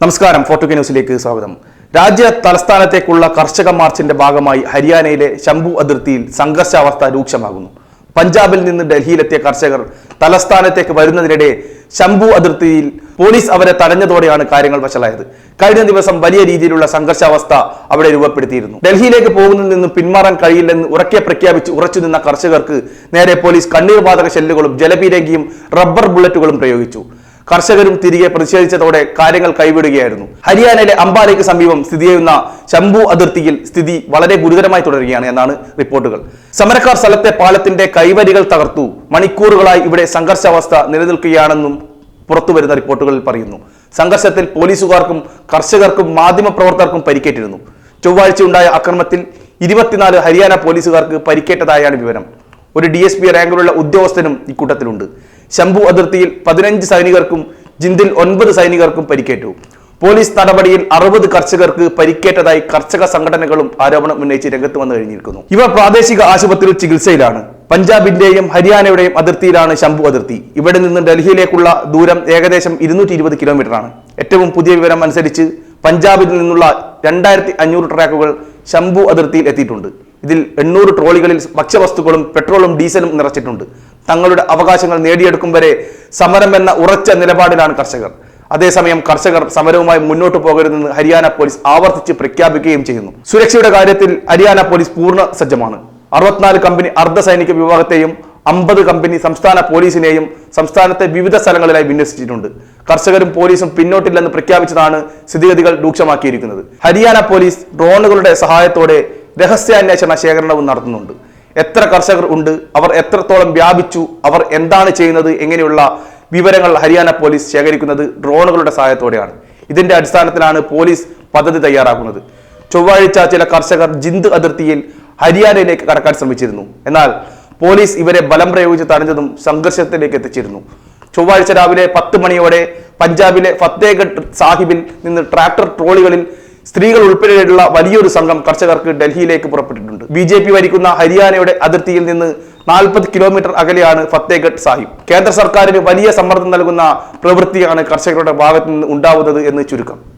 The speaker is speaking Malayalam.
നമസ്കാരം ഫോർട്ടുക ന്യൂസിലേക്ക് സ്വാഗതം. രാജ്യ തലസ്ഥാനത്തേക്കുള്ള കർഷക മാർച്ചിന്റെ ഭാഗമായി ഹരിയാനയിലെ ശംഭു അതിർത്തിയിൽ സംഘർഷാവസ്ഥ രൂക്ഷമാകുന്നു. പഞ്ചാബിൽ നിന്ന് ഡൽഹിയിലെത്തിയ കർഷകർ തലസ്ഥാനത്തേക്ക് വരുന്നതിനിടെ ശംഭു അതിർത്തിയിൽ പോലീസ് അവരെ തടഞ്ഞതോടെയാണ് കാര്യങ്ങൾ വഷളായത്. കഴിഞ്ഞ ദിവസം വലിയ രീതിയിലുള്ള സംഘർഷാവസ്ഥ അവിടെ രൂപപ്പെടുത്തിയിരുന്നു. ഡൽഹിയിലേക്ക് പോകുന്നതിൽ നിന്നും പിന്മാറാൻ കഴിയില്ലെന്ന് ഉറക്കെ പ്രഖ്യാപിച്ച് ഉറച്ചു നിന്ന കർഷകർക്ക് നേരെ പോലീസ് കണ്ണീർവാതക ഷെല്ലുകളും ജലപീരങ്കിയും റബ്ബർ ബുള്ളറ്റുകളും പ്രയോഗിച്ചു. കർഷകരും തിരികെ പ്രതിഷേധിച്ചതോടെ കാര്യങ്ങൾ കൈവിടുകയായിരുന്നു. ഹരിയാനയിലെ അംബാലയ്ക്ക് സമീപം സ്ഥിതി ചെയ്യുന്ന ശംഭു അതിർത്തിയിൽ സ്ഥിതി വളരെ ഗുരുതരമായി തുടരുകയാണ് എന്നാണ് റിപ്പോർട്ടുകൾ. സമരക്കാർ സ്ഥലത്തെ പാലത്തിന്റെ കൈവരികൾ തകർത്തു. മണിക്കൂറുകളായി ഇവിടെ സംഘർഷാവസ്ഥ നിലനിൽക്കുകയാണെന്നും പുറത്തുവരുന്ന റിപ്പോർട്ടുകളിൽ പറയുന്നു. സംഘർഷത്തിൽ പോലീസുകാർക്കും കർഷകർക്കും മാധ്യമപ്രവർത്തകർക്കും പരിക്കേറ്റിരുന്നു. ചൊവ്വാഴ്ച ഉണ്ടായ ആക്രമണത്തിൽ ഇരുപത്തിനാല് ഹരിയാന പോലീസുകാർക്ക് പരിക്കേറ്റതായാണ് വിവരം. ഒരു ഡി എസ് പി റാങ്കിലുള്ള ഉദ്യോഗസ്ഥനും ഇക്കൂട്ടത്തിലുണ്ട്. ശംഭു അതിർത്തിയിൽ പതിനഞ്ച് സൈനികർക്കും ജിന്ദിൽ ഒൻപത് സൈനികർക്കും പരിക്കേറ്റു. പോലീസ് നടപടിയിൽ അറുപത് കർഷകർക്ക് പരിക്കേറ്റതായി കർഷക സംഘടനകളും ആരോപണം ഉന്നയിച്ച് രംഗത്ത് വന്നു കഴിഞ്ഞിരിക്കുന്നു. ഇവർ പ്രാദേശിക ആശുപത്രിയിൽ ചികിത്സയിലാണ്. പഞ്ചാബിന്റെയും ഹരിയാനയുടെയും അതിർത്തിയിലാണ് ശംഭു അതിർത്തി. ഇവിടെ നിന്ന് ഡൽഹിയിലേക്കുള്ള ദൂരം ഏകദേശം ഇരുന്നൂറ്റി ഇരുപത് കിലോമീറ്ററാണ്. ഏറ്റവും പുതിയ വിവരം അനുസരിച്ച് പഞ്ചാബിൽ നിന്നുള്ള രണ്ടായിരത്തി അഞ്ഞൂറ് ട്രാക്കുകൾ ശംഭു അതിർത്തിയിൽ എത്തിയിട്ടുണ്ട്. ഇതിൽ എണ്ണൂറ് ട്രോളികളിൽ ഭക്ഷ്യവസ്തുക്കളും പെട്രോളും ഡീസലും നിറച്ചിട്ടുണ്ട്. തങ്ങളുടെ അവകാശങ്ങൾ നേടിയെടുക്കും വരെ സമരം എന്ന ഉറച്ച നിലപാടിലാണ് കർഷകർ. അതേസമയം കർഷകർ സമരവുമായി മുന്നോട്ട് പോകരുതെന്ന് ഹരിയാന പോലീസ് ആവർത്തിച്ച് പ്രഖ്യാപിക്കുകയും ചെയ്യുന്നു. സുരക്ഷയുടെ കാര്യത്തിൽ ഹരിയാന പോലീസ് പൂർണ സജ്ജമാണ്. അറുപത്തിനാല് കമ്പനി അർദ്ധ സൈനിക വിഭാഗത്തെയും അമ്പത് കമ്പനി സംസ്ഥാന പോലീസിനെയും സംസ്ഥാനത്തെ വിവിധ സ്ഥലങ്ങളിലായി വിന്യസിച്ചിട്ടുണ്ട്. കർഷകരും പോലീസും പിന്നോട്ടില്ലെന്ന് പ്രഖ്യാപിച്ചതാണ് സ്ഥിതിഗതികൾ രൂക്ഷമാക്കിയിരിക്കുന്നത്. ഹരിയാന പോലീസ് ഡ്രോണുകളുടെ സഹായത്തോടെ രഹസ്യാന്വേഷണ ശേഖരണവും നടത്തുന്നുണ്ട്. എത്ര കർഷകർ ഉണ്ട്? അവർ എത്രത്തോളം വ്യാപിച്ചു? അവർ എന്താണ് ചെയ്യുന്നത്? എങ്ങനെയുള്ള വിവരങ്ങൾ ഹരിയാന പോലീസ് ശേഖരിക്കുന്നത് ഡ്രോണുകളുടെ സഹായത്തോടെയാണ്. ഇതിന്റെ അടിസ്ഥാനത്തിലാണ് പോലീസ് പദ്ധതി തയ്യാറാക്കുന്നത്. ചൊവ്വാഴ്ച ചില കർഷകർ ജിന്ദ് അതിർത്തിയിൽ ഹരിയാനയിലേക്ക് കടക്കാൻ ശ്രമിച്ചിരുന്നു. എന്നാൽ പോലീസ് ഇവരെ ബലം പ്രയോഗിച്ച് തടഞ്ഞതും സംഘർഷത്തിലേക്ക് എത്തിച്ചിരുന്നു. ചൊവ്വാഴ്ച രാവിലെ പത്ത് മണിയോടെ പഞ്ചാബിലെ ഫത്തേഗഡ് സാഹിബിൽ നിന്ന് ട്രാക്ടർ ട്രോളികളിൽ സ്ത്രീകൾ ഉൾപ്പെടെയുള്ള വലിയൊരു സംഘം കർഷകർക്ക് ഡൽഹിയിലേക്ക് പുറപ്പെട്ടിട്ടുണ്ട്. ബി ജെ പി ഭരിക്കുന്ന ഹരിയാനയുടെ അതിർത്തിയിൽ നിന്ന് നാൽപ്പത് കിലോമീറ്റർ അകലെയാണ് ഫത്തേഗഡ് സാഹിബ്. കേന്ദ്ര സർക്കാരിന് വലിയ സമ്മർദ്ദം നൽകുന്ന പ്രവൃത്തിയാണ് കർഷകരുടെ ഭാഗത്ത് നിന്ന് ഉണ്ടാവുന്നത് എന്ന് ചുരുക്കം.